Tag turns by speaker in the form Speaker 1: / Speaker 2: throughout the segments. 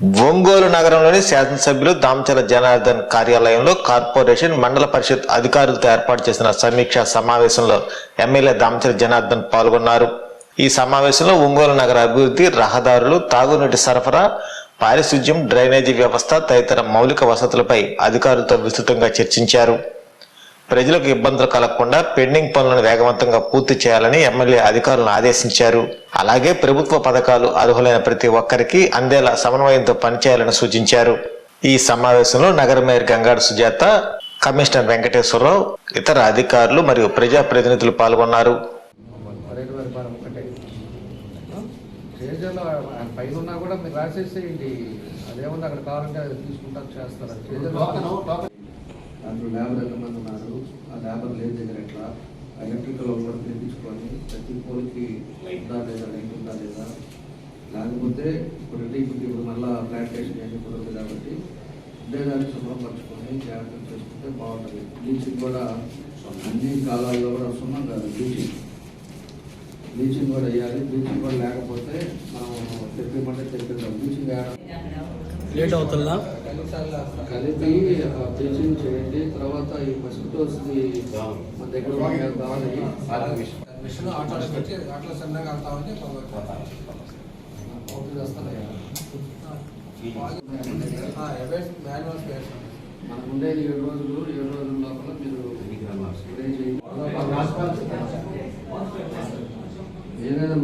Speaker 1: ఒంగోలు నగరంలోని శాసనసభ్యులు దామచల జనార్దన్ కార్యాలయంలో కార్పొరేషన్ మండల పరిషత్ అధికారులతో ఏర్పాటు చేసిన సమీక్షా సమావేశంలో ఎమ్మెల్యే దామచల జనార్దన్ పాల్గొన్నారు. ఈ సమావేశంలో ఒంగోలు నగర అభివృద్ధి రహదారులు తాగునీటి సరఫరా పారిశుధ్యం డ్రైనేజీ వ్యవస్థ తదితర మౌలిక వసతులపై అధికారులతో విస్తృతంగా చర్చించారు. ప్రజలకు ఇబ్బందులు కలగకుండా పెండింగ్ పనులను వేగవంతంగా పూర్తి చేయాలని ఎమ్మెల్యే అధికారులను ఆదేశించారు. అలాగే ప్రభుత్వ పథకాలు అర్హులైన ప్రతి ఒక్కరికి అందేలా సమన్వయంతో పనిచేయాలని సూచించారు. ఈ సమావేశంలో నగర మేయర్ గంగాడు సుజాత కమిషనర్ వెంకటేశ్వరరావు ఇతర అధికారులు మరియు ప్రజాప్రతినిధులు పాల్గొన్నారు.
Speaker 2: పైన కూడా మీరు రాసేసేయండి. అదేమన్నా అక్కడ కావాలంటే తీసుకుంటారు చేస్తారు. అందులో లేబర్ ఎంతమంది ఉన్నారు. ఆ లేబర్ లేదు దగ్గర ఎట్లా? ఎలక్ట్రికల్ కూడా పిలిపించుకొని ప్రతి పోల్కి ఉందా లేదా? లైట్ ఉందా లేదా? లేకపోతే ఇప్పుడు ఇప్పుడు ఇప్పుడు మళ్ళా ప్లాంటేషన్ అన్ని కుదరదు కాబట్టి ఉండేదాన్ని శుభ్రపరచుకొని జాగ్రత్త చేసుకుంటే బాగుంటుంది. బ్లీచింగ్ కూడా అన్ని కాలాల్లో కూడా సున్నం కాదు బ్లీచింగ్ బ్లీచింగ్ కూడా వేయాలి. బ్లీచింగ్ కూడా లేకపోతే మనం తెప్పిమంటే తెప్పిద్దాం. బ్లీచింగ్ వేయడం
Speaker 3: లేట్ అవుతుందా?
Speaker 2: కలిపి బ్లీచింగ్ చేయండి. తర్వాత ఈ మస్కిటోస్ మన దగ్గర కావాలి.
Speaker 4: మిషన్ ఆటోలో పెట్టి అట్లా సన్నగా
Speaker 2: ఓకే మనకు ఉండేది ఏడు రోజులు ఏడు రోజుల లోపల మీరు ఏదైనా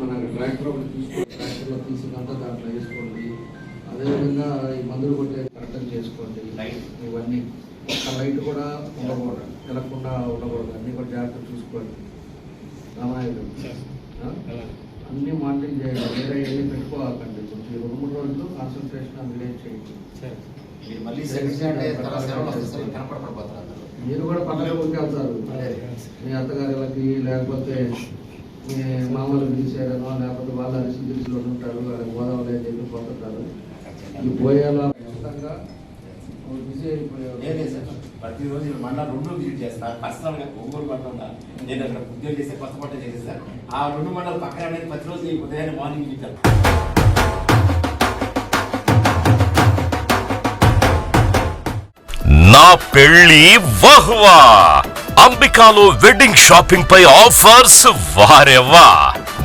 Speaker 2: మన ట్రాక్టర్ ఒకటి తీసుకోండి ట్రాక్టర్లో తీసినంత దాంట్లో వేసుకోండి. అదేవిధంగా ఈ మందులు కొట్టే కరెక్ట్ చేసుకోండి ఇవన్నీ. ఒక్క లైట్ కూడా ఉండకూడదు తెలకుండా ఉండకూడదు. అన్నీ కూడా జాగ్రత్త చూసుకోండి. రామాయణం. అన్ని మానిటరింగ్ చేయండి. వేరే ఏమీ పెట్టుకోవాలండి కొంచెం రెండు మూడు రోజులు కాన్సన్ట్రేషన్ అందులో చేయండి.
Speaker 5: మీరు
Speaker 2: కూడా పండగ ఊరికి వెళ్తారు మీ అత్తగారులకి లేకపోతే మీ మామూలు తీసేయడనో లేకపోతే వాళ్ళ అరిసి గిరిసిలో ఉంటారు వాళ్ళకి గోదావరి అని చెప్పి పోతుంటారు. పోయేలా
Speaker 5: ప్రతిరోజు మండలం రెండు విజిట్ చేస్తాను పర్సనల్గా ఒంగోలు మండలం నేను అక్కడ ఉద్యోగం చేస్తే కొత్త చేసేస్తాను ఆ రెండు మండలం పక్కన అనేది ప్రతిరోజు ఉదయాన్నే మార్నింగ్ విజిట్
Speaker 6: నా పెళ్ళి వహ్వా. అంబికాలో వెడ్డింగ్ షాపింగ్ పై ఆఫర్స్ వారెవ్వా?